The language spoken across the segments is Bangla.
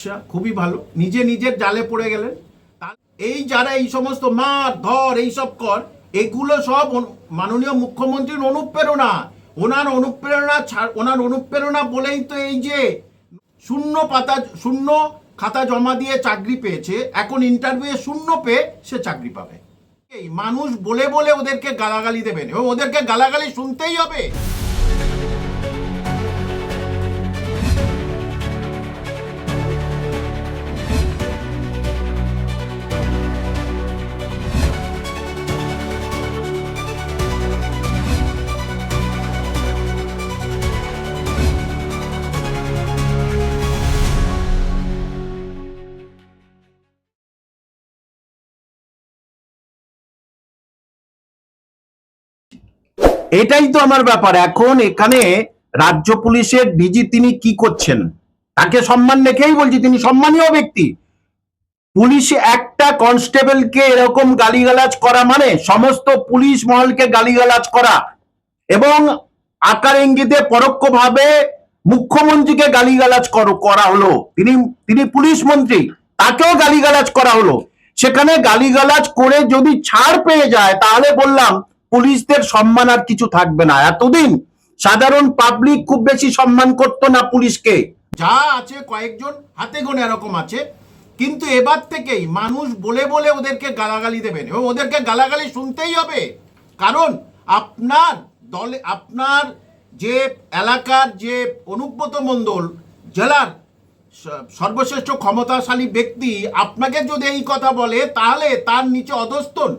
আচ্ছা খুবই ভালো। নিজে নিজের জালে পড়ে গেলেন। এই যারা এই সমস্ত মার, ধর এইসব কর, এগুলো সব মাননীয় মুখ্যমন্ত্রীর অনুপ্রেরণা। ওনার অনুপ্রেরণা ওনার অনুপ্রেরণা বলেই তো এই যে শূন্য পাতা শূন্য খাতা জমা দিয়ে চাকরি পেয়েছে। এখন ইন্টারভিউ শূন্য পেয়ে সে চাকরি পাবে। এই মানুষ বলে বলে ওদেরকে গালাগালি দেবেন। এবং ওদেরকে গালাগালি শুনতেই হবে। এটাই তো আমার ব্যাপার। এখন এখানে রাজ্য পুলিশের ডিজি তিনি কি করছেন? তাকে সম্মান রেখেই বলছি, তিনি সম্মানীয় ব্যক্তি। পুলিশ একটা কনস্টেবলকে এরকম গালিগালাজ করা মানে সমস্ত পুলিশ মহলকে গালিগালাজ করা এবং আকার ইঙ্গিতে পরোক্ষভাবে মুখ্যমন্ত্রীকে গালিগালাজ করো, করা হলো। তিনি তিনি পুলিশ মন্ত্রী, তাকেও গালিগালাজ করা হলো। সেখানে গালিগালাজ করে যদি ছাড় পেয়ে যায়, তাহলে বললাম পুলিশদের সম্মান আর কিছু থাকবে না। এতদিন সাধারণ পাবলিক খুব বেশি সম্মান করতো না পুলিশকে। যা আছে কয়েকজন হাতে গোনে এরকম আছে, কিন্তু এবার থেকেই মানুষ বলে বলে ওদেরকে গালাগালি দেবেন। এবং ওদেরকে গালাগালি শুনতেই হবে। কারণ আপনার দলে, আপনার যে এলাকার যে অনুব্রত মণ্ডল, জেলার সর্বশ্রেষ্ঠ ক্ষমতাশালী ব্যক্তি, আপনাকে যদি এই কথা বলে, তাহলে তার নিচে অধস্তন।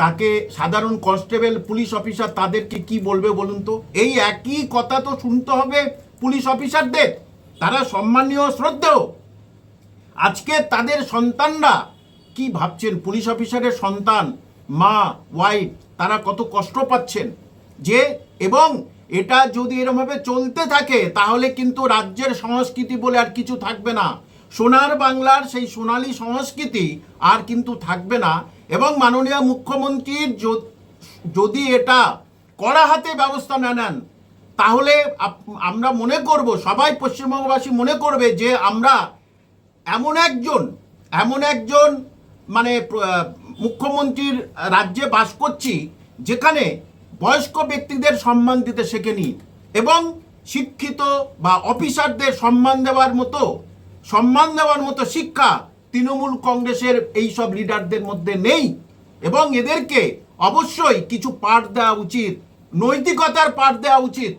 তাকে সাধারণ কনস্টেবল, পুলিশ অফিসার তাদেরকে কি বলবে বলুন তো? এই একই কথা তো শুনতে হবে পুলিশ অফিসারদের। তারা সম্মানীয়, শ্রদ্ধেয়। আজকে তাদের সন্তানরা কি ভাবছেন? পুলিশ অফিসারের সন্তান, মা, ওয়াইফ, তারা কত কষ্ট পাচ্ছেন? যে এবং এটা যদি এরমভাবে চলতে থাকে, তাহলে কিন্তু রাজ্যের সংস্কৃতি বলে আর কিছু থাকবে না। সোনার বাংলার সেই সোনালি সংস্কৃতি আর কিন্তু থাকবে না। এবং মাননীয় মুখ্যমন্ত্রীর যদি এটা কড়া হাতে ব্যবস্থা না নেন, তাহলে আমরা মনে করব, সবাই পশ্চিমবঙ্গবাসী মনে করবে যে আমরা এমন একজন এমন একজন মানে মুখ্যমন্ত্রীর রাজ্যে বাস করছি, যেখানে বয়স্ক ব্যক্তিদের সম্মান দিতে শেখেনি এবং শিক্ষিত বা অফিসারদের সম্মান দেওয়ার মতো, সম্মান দেওয়ার মতো শিক্ষা তৃণমূল কংগ্রেসের এই সব লিডারদের মধ্যে নেই। এবং এদেরকে অবশ্যই কিছু পাঠ দেওয়া উচিত। নৈতিকতার পাঠ দেওয়া উচিত।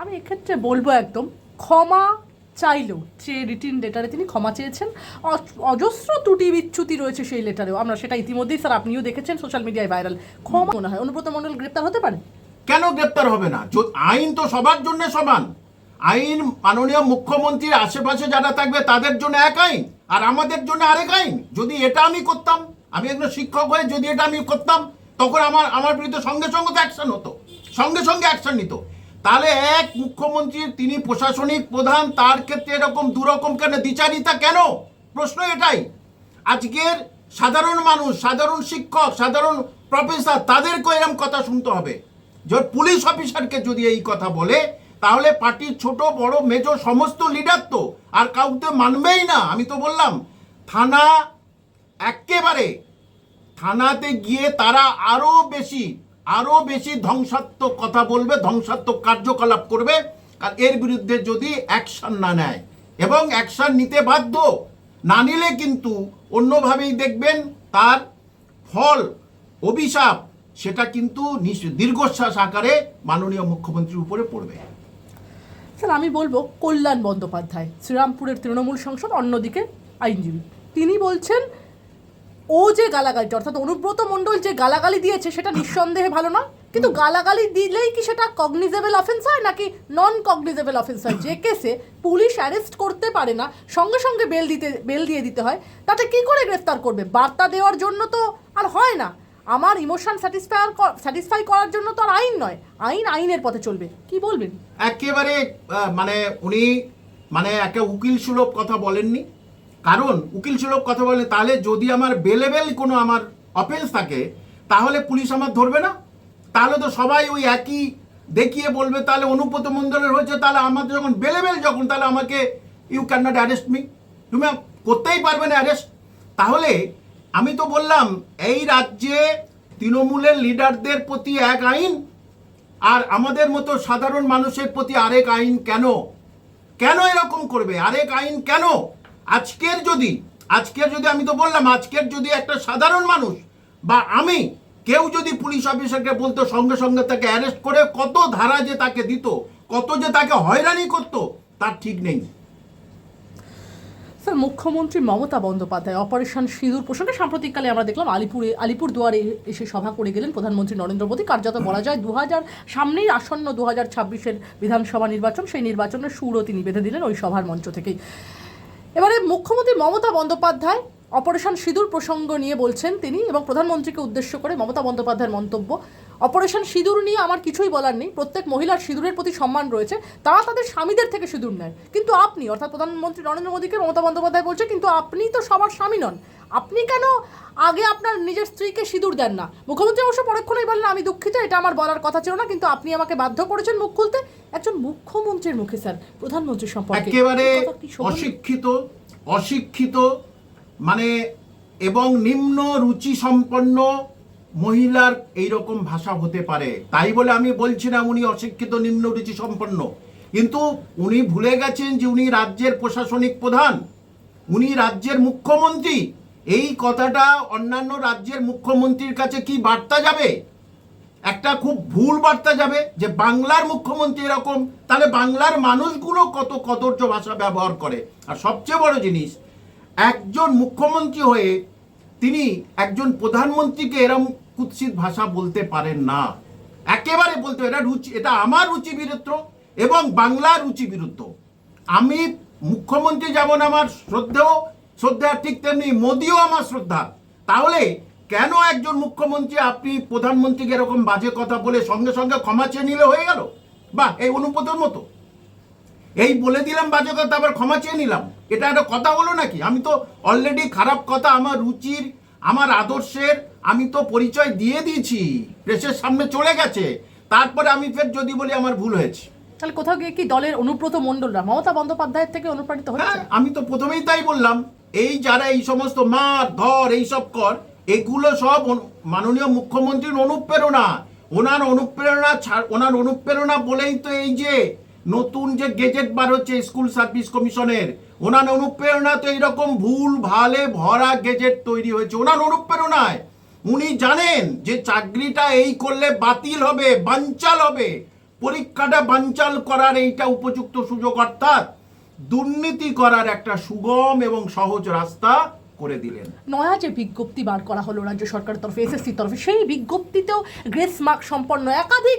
আমি এক্ষেত্রে বলব একদম ক্ষমা চাইলো যে রিটিন লেটারে তিনি ক্ষমা চেয়েছেন অজস্র ত্রুটি বিচ্যুতি রয়েছে সেই লেটারেও আমরা সেটা ইতিমধ্যেই স্যার আপনিও দেখেছেন সোশ্যাল মিডিয়ায় ভাইরাল ক্ষমা মনে হয়। অনুব্রত মণ্ডল গ্রেপ্তার হতে পারে? কেন গ্রেপ্তার হবে না? আইন তো সবার জন্য সমান। আইন মাননীয় মুখ্যমন্ত্রীর আশেপাশে যারা থাকবে তাদের জন্য এক আইন। আর আমাদের জন্য আরেক আইন। যদি এটা আমি করতাম, আমি একজন শিক্ষক হয়ে যদি এটা আমি করতাম, তখন আমার আমার বিরুদ্ধে সঙ্গে সঙ্গে তো অ্যাকশন হতো। সঙ্গে সঙ্গে অ্যাকশন নিত। তাহলে এক মুখ্যমন্ত্রীর তিনি প্রশাসনিক প্রধান, তার ক্ষেত্রে এরকম দুরকম কেন, দ্বিচারিতা কেন? প্রশ্ন এটাই। আজকের সাধারণ মানুষ, সাধারণ শিক্ষক, সাধারণ প্রফেসর তাদেরকেও এরকম কথা শুনতে হবে। যে পুলিশ অফিসারকে যদি এই কথা বলে তাহলে পার্টির ছোট, বড়, মেজর, সমস্ত লিডার তো। আর কাউকে মানবেই না, আমি তো বললাম। থানা একেবারে থানাতে গিয়ে তারা আরও বেশি আরও বেশি ধ্বংসাত্মক কথা বলবে, ধ্বংসাত্মক কার্যকলাপ করবে। আর এর বিরুদ্ধে যদি অ্যাকশন না নেয়, এবং অ্যাকশন নিতে বাধ্য, না নিলে কিন্তু অন্যভাবেই দেখবেন তার ফল, অভিশাপ, সেটা কিন্তু দীর্ঘশ্বাস আকারে মাননীয় মুখ্যমন্ত্রীর উপরে পড়বে। স্যার, আমি বলব কল্যাণ বন্দ্যোপাধ্যায়, শ্রীরামপুরের তৃণমূল সংসদ, অন্যদিকে আইনজীবী। তিনি বলছেন, ও যে গালাগালিটা, অর্থাৎ অনুব্রত মণ্ডল যে গালাগালি দিয়েছে, সেটা নিঃসন্দেহে ভালো না কিন্তু গালাগালি দিলেই কি সেটা কগনিজেবল অফেন্স হয়, নাকি নন কগনিজেবল অফেন্স হয়? যে কেসে পুলিশ অ্যারেস্ট করতে পারে না, সঙ্গে সঙ্গে বেল দিতে বেল দিয়ে দিতে হয়, তাতে কি করে গ্রেফতার করবে? বার্তা দেওয়ার জন্য তো আর হয় না। আমার ইমোশন স্যাটিসফাই স্যাটিসফাই করার জন্য তো আর আইন নয়। আইন আইনের পথে চলবে। কি বলবেন? একেবারে মানে উনি মানে একটা উকিল সুলভ কথা বলেননি। কারণ উকিল সুলভ কথা বলে তাহলে যদি আমার বেলেবেল কোনো আমার অফেন্স থাকে, তাহলে পুলিশ আমার ধরবে না। তাহলে তো সবাই ওই একই দেখিয়ে বলবে, তাহলে অনুব্রত মণ্ডলের হয়েছে, তাহলে আমাদের যখন বেলেবেল যখন, তাহলে আমাকে you can not arrest me তুমি করতেই পারবে না অ্যারেস্ট তাহলে আমি তো বললাম, এই রাজ্যে তৃণমূলের লিডারদের প্রতি এক আইন, আর আমাদের মতো সাধারণ মানুষের প্রতি আরেক আইন কেন? কেন এরকম করবে? আরেক আইন কেন? আজকের যদি আজকের যদি আমি তো বললাম, আজকের যদি একটা সাধারণ মানুষ, বা আমি, কেউ যদি পুলিশ অফিসারকে বলতো, সঙ্গে সঙ্গে তাকে অ্যারেস্ট করে কত ধারা যে তাকে দিত, কত যে তাকে হয়রানি করতো, তার ঠিক নেই। স্যার, মুখ্যমন্ত্রী মমতা বন্দ্যোপাধ্যায়, অপারেশন সিঁদুর প্রসঙ্গে সাম্প্রতিককালে আমরা দেখলাম আলিপুরে আলিপুর দুয়ারে এসে সভা করে গেলেন প্রধানমন্ত্রী নরেন্দ্র মোদী। কার্যত বলা যায় দু হাজার সামনেই আসন্ন দু হাজার ছাব্বিশের বিধানসভা নির্বাচন, সেই নির্বাচনের সুরও তিনি বেঁধে দিলেন ওই সভার মঞ্চ থেকেই। এবারে মুখ্যমন্ত্রী মমতা বন্দ্যোপাধ্যায় অপারেশন সিঁদুর প্রসঙ্গ নিয়ে বলছেন তিনি এবং প্রধানমন্ত্রীকে উদ্দেশ্য করে মমতা বন্দ্যোপাধ্যায়ের মন্তব্য। অপারেশন সিঁদুর নিয়ে আমার কিছুই বলার নেই। প্রত্যেক মহিলার সিঁদুরের প্রতি সম্মান রয়েছে। তারা তাদের স্বামীদের থেকে সিঁদুর নেয়। কিন্তু আপনি অর্থাৎ প্রধানমন্ত্রী নরেন্দ্র মোদীকে মমতা বন্দ্যোপাধ্যায় বলছে কিন্তু আপনি তো সবার স্বামী নন। আপনি কেন আগে আপনার নিজের স্ত্রীকে সিঁদুর দেন না? মুখ্যমন্ত্রী অবশ্য পরক্ষণেই বললেন আমি দুঃখিত এটা আমার বলার কথা ছিল না কিন্তু আপনি আমাকে বাধ্য করেছেন মুখ খুলতে। একজন মুখ্যমন্ত্রীর মুখে স্যার প্রধানমন্ত্রী সম্পর্কে। একেবারে? অশিক্ষিত অশিক্ষিত মানে এবং নিম্ন রুচি সম্পন্ন মহিলার এইরকম ভাষা হতে পারে। তাই বলে আমি বলছি না উনি অশিক্ষিত, নিম্ন রুচি সম্পন্ন। কিন্তু উনি ভুলে গেছেন যে উনি রাজ্যের প্রশাসনিক প্রধান। উনি রাজ্যের মুখ্যমন্ত্রী। এই কথাটা অন্যান্য রাজ্যের মুখ্যমন্ত্রীর কাছে কি বার্তা যাবে? একটা খুব ভুল বার্তা যাবে যে বাংলার মুখ্যমন্ত্রী এরকম। তাহলে বাংলার মানুষগুলো কত কদর্য ভাষা ব্যবহার করে। আর সবচেয়ে বড় জিনিস, একজন মুখ্যমন্ত্রী হয়ে তিনি একজন প্রধানমন্ত্রীকে এরম কুৎসিত ভাষা বলতে পারেন না। একেবারে বলতে এটা রুচি এটা আমার রুচি বিরুদ্ধ এবং বাংলার রুচি বিরুদ্ধ। আমি মুখ্যমন্ত্রী যেমন আমার শ্রদ্ধেয় শ্রদ্ধা ঠিক তেমনি মোদিও আমার শ্রদ্ধা তাহলে কেন একজন মুখ্যমন্ত্রী আপনি প্রধানমন্ত্রীকে এরকম বাজে কথা বলে সঙ্গে সঙ্গে ক্ষমা চেয়ে নিলে হয়ে গেল? বা এই অনুপতর মতো। এই বলে দিলাম বাজে কথা, আবার ক্ষমা চেয়ে নিলাম। এটা একটা কথা হলো নাকি? আমি তো অলরেডি খারাপ কথা আমার রুচির আমার আদর্শের আমি তো পরিচয় দিয়ে দিয়েছি। প্রেসের সামনে চলে গেছে। তারপরে আমি ফের যদি বলি আমার ভুল হয়েছে। তাহলে কোথাও গিয়ে কি দলের অনুব্রত মণ্ডলরা মমতা বন্দ্যোপাধ্যায়ের থেকে অনুপ্রাণিত হচ্ছে? হ্যাঁ আমি তো প্রথমেই তাই বললাম এই যারা এই সমস্ত মার ধর এইসব কর এগুলো সব মাননীয় মুখ্যমন্ত্রীর অনুপ্রেরণা। ওনার অনুপ্রেরণা ছাড় ওনার অনুপ্রেরণা বলেই তো এই যে নতুন যে গেজেট বার হচ্ছে স্কুল সার্ভিস কমিশনের, ওনার অনুপ্রেরণা তো এইরকম ভুল, ভালে ভরা গেজেট তৈরি হয়েছে। ওনার অনুপ্রেরণায় উনি জানেন যে চাকরিটা এই করলে বাতিল হবে বানচাল হবে। পরীক্ষাটা বানচাল করার এইটা উপযুক্ত সুযোগ, অর্থাৎ দুর্নীতি করার একটা সুগম এবং সহজ রাস্তা করে দিলেন। নয়া যে বিজ্ঞপ্তি বার করা হলো রাজ্য সরকারের তরফে এসএসসির তরফে সেই বিজ্ঞপ্তিতেও গ্রেস মার্ক সম্পন্ন একাধিক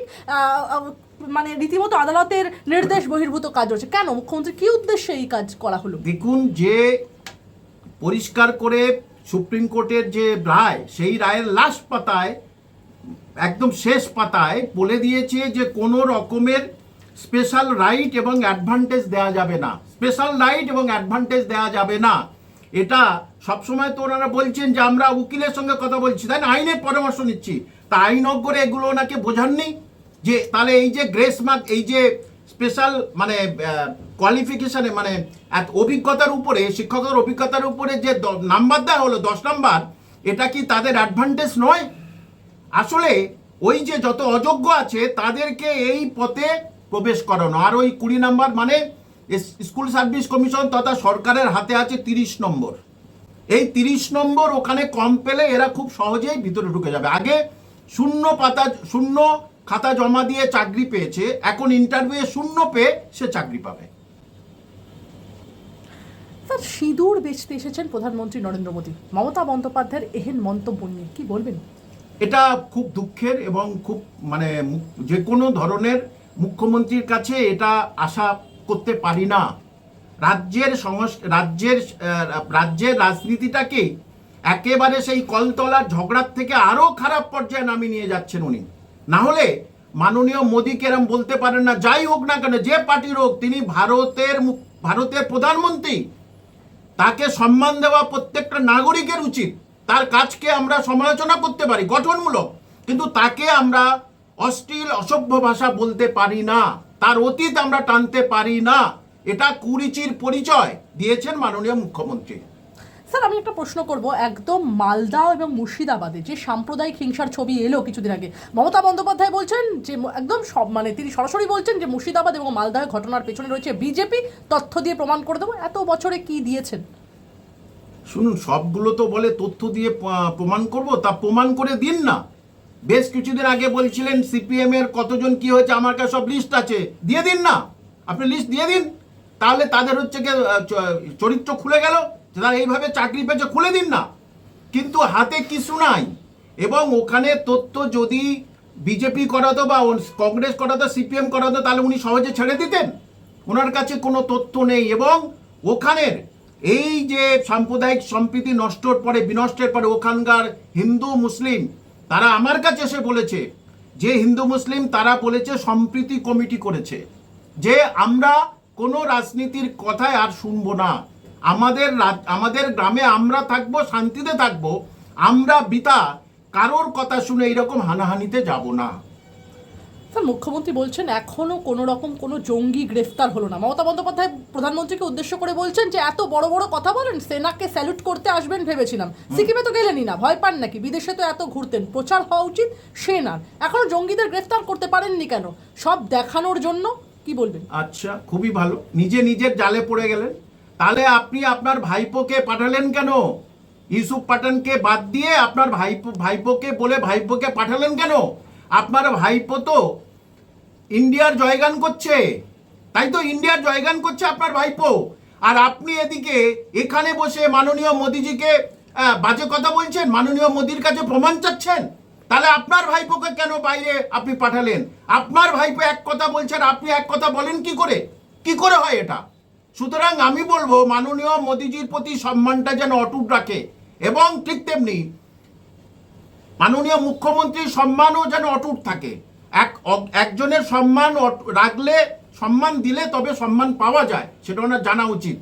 মানে রীতিমতো আদালতের নির্দেশ বহির্ভূত কাজ হচ্ছে কেন? মুখ্যমন্ত্রী কি উদ্দেশ্যে এই কাজ করা হলো? দেখুন যে পরিষ্কার করে সুপ্রিম কোর্টের যে রায় সেই রায়ের লাস্ট পাতায় একদম শেষ পাতায় বলে দিয়েছে যে কোনো রকমের স্পেশাল রাইট এবং অ্যাডভান্টেজ দেওয়া যাবে না। স্পেশাল রাইট এবং অ্যাডভান্টেজ দেওয়া যাবে না। এটা সবসময় তো ওনারা বলছেন যে আমরা উকিলের সঙ্গে কথা বলছি, তাই না? আইনের পরামর্শ নিচ্ছি। তা আইনজ্ঞরে এগুলো ওনাকে বোঝাননি? যে তাহলে এই যে গ্রেস মার্ক, এই যে স্পেশাল মানে কোয়ালিফিকেশানে মানে এত অভিজ্ঞতার উপরে, শিক্ষকের অভিজ্ঞতার উপরে যে নাম্বার দেওয়া হলো, দশ নাম্বার এটা কি তাদের অ্যাডভান্টেজ নয়? আসলে ওই যে যত অযোগ্য আছে, তাদেরকে এই পথে প্রবেশ করানো। আর ওই কুড়ি নাম্বার মানে স্কুল সার্ভিস কমিশন তথা সরকারের হাতে আছে তিরিশ নম্বর এই তিরিশ নম্বর ওখানে কম পেলে এরা খুব সহজেই ভিতরে ঢুকে যাবে। আগে শূন্য পাতা শূন্য খাতা জমা দিয়ে চাকরি পেয়েছে এখন ইন্টারভিউ শূন্য পেয়ে সে চাকরি পাবে। স্যার সিঁদুর বেচতে এসেছেন প্রধানমন্ত্রী নরেন্দ্র মোদী। মমতা বন্দ্যোপাধ্যায়ের এহেন মন্তব্য নিয়ে কি বলবেন? এটা খুব দুঃখের এবং খুব মানে যে কোনো ধরনের মুখ্যমন্ত্রীর কাছে এটা আশা করতে পারি না। রাজ্যের রাজ্যের রাজ্যের রাজনীতিটাকে একেবারে সেই কলতলার ঝগড়ার থেকে আরও খারাপ পর্যায়ে নামিয়ে নিয়ে যাচ্ছেন উনি। না হলে মাননীয় মোদীকে এরম বলতে পারেন না, যাই হোক না কেন, যে পার্টির হোক তিনি ভারতের ভারতের প্রধানমন্ত্রী, তাকে সম্মান দেওয়া প্রত্যেকটা নাগরিকের উচিত। তার কাজকে আমরা সমালোচনা করতে পারি, গঠনমূলক, কিন্তু তাকে আমরা অশ্লীল, অসভ্য ভাষা বলতে পারি না। তার অতীত আমরা টানতে পারি না। এটা কুরিচির পরিচয় দিয়েছেন মাননীয় মুখ্যমন্ত্রী। স্যার আমি একটা প্রশ্ন করব। একদম মালদা এবং মুর্শিদাবাদে যে সাম্প্রদায়িক হিংসার ছবি এলো কিছুদিন আগে মমতা বন্দ্যোপাধ্যায় বলছেন যে একদম সব মানে তিনি সরাসরি বলছেন যে মুর্শিদাবাদ এবং মালদায় ঘটনার পেছনে রয়েছে বিজেপি তথ্য দিয়ে প্রমাণ করে দেবো। এত বছরে কি দিয়েছেন? শুনুন সবগুলো তো বলে তথ্য দিয়ে প্রমাণ করব তা প্রমাণ করে দিন না। বেশ কিছুদিন আগে বলছিলেন সিপিএম এর কতজন কি হয়েছে আমার কাছে সব লিস্ট আছে। দিয়ে দিন না। আপনি লিস্ট দিয়ে দিন। তাহলে তাদের হচ্ছে গিয়ে চরিত্র খুলে গেল, তারা এইভাবে চাকরি পেয়েছে, খুলে দিন না। কিন্তু হাতে কিছু নাই। এবং ওখানে তথ্য যদি বিজেপি করাতো বা কংগ্রেস করাতো সিপিএম করাতো, তাহলে উনি সহজে ছেড়ে দিতেন। ওনার কাছে কোনো তথ্য নেই। এবং ওখানের এই যে সাম্প্রদায়িক সম্প্রীতি নষ্টর পরে, বিনষ্টের পরে ওখানকার হিন্দু, মুসলিম, তারা আমার কাছে এসে বলেছে, যে হিন্দু, মুসলিম তারা বলেছে সম্প্রীতি কমিটি করেছে। যে আমরা কোনো রাজনীতির কথায় আর শুনব না। আমাদের আমাদের গ্রামে আমরা থাকব শান্তিতে থাকব আমরা বিতা কারোর কথা শুনে এরকম হানাহানিতে যাব না। স্যার মুখ্যমন্ত্রী বলছেন এখনও কোনো রকম কোনো জঙ্গি গ্রেফতার হলো না। মমতা বন্দ্যোপাধ্যায় প্রধানমন্ত্রীকে উদ্দেশ্য করে বলছেন যে এত বড় বড় কথা বলেন সেনাকে স্যালুট করতে আসবেন ভেবেছিলাম। সিকিমে তো গেলেনই না ভয় পান নাকি? বিদেশে তো এত ঘুরতেন প্রচার হওয়া উচিত সেনার। এখনও জঙ্গিদের গ্রেফতার করতে পারেননি কেন? সব দেখানোর জন্য কি বলবেন? আচ্ছা খুবই ভালো। নিজে নিজের জালে পড়ে গেলেন। তাহলে আপনি আপনার ভাইপোকে পাঠালেন কেন? ইউসুফ পাঠানকে বাদ দিয়ে আপনার ভাইপো ভাইপোকে বলে ভাইপোকে পাঠালেন কেন? আপনার ভাইপো তো ইন্ডিয়ার জয়গান করছে। তাই তো ইন্ডিয়ার জয়গান করছে আপনার ভাইপো। আর আপনি এদিকে এখানে বসে মাননীয় মোদিজিকে বাজে কথা বলছেন, মাননীয় মোদির কাছে প্রমাণ চাচ্ছেন? তাহলে আপনার ভাইপোকে কেন বাইরে আপনি পাঠালেন? আপনার ভাইপো এক কথা বলছেন আপনি এক কথা বলেন কি করে? কি করে হয় এটা? সুতরাং আমি বলব, মাননীয় মোদিজির প্রতি সম্মানটা যেন অটুট রাখে। এবং ঠিক তেমনি মাননীয় মুখ্যমন্ত্রীর সম্মানও যেন অটুট থাকে। এক একজনের সম্মান রাখলে, সম্মান দিলে তবে সম্মান পাওয়া যায়, সেটা ওনার জানা উচিত।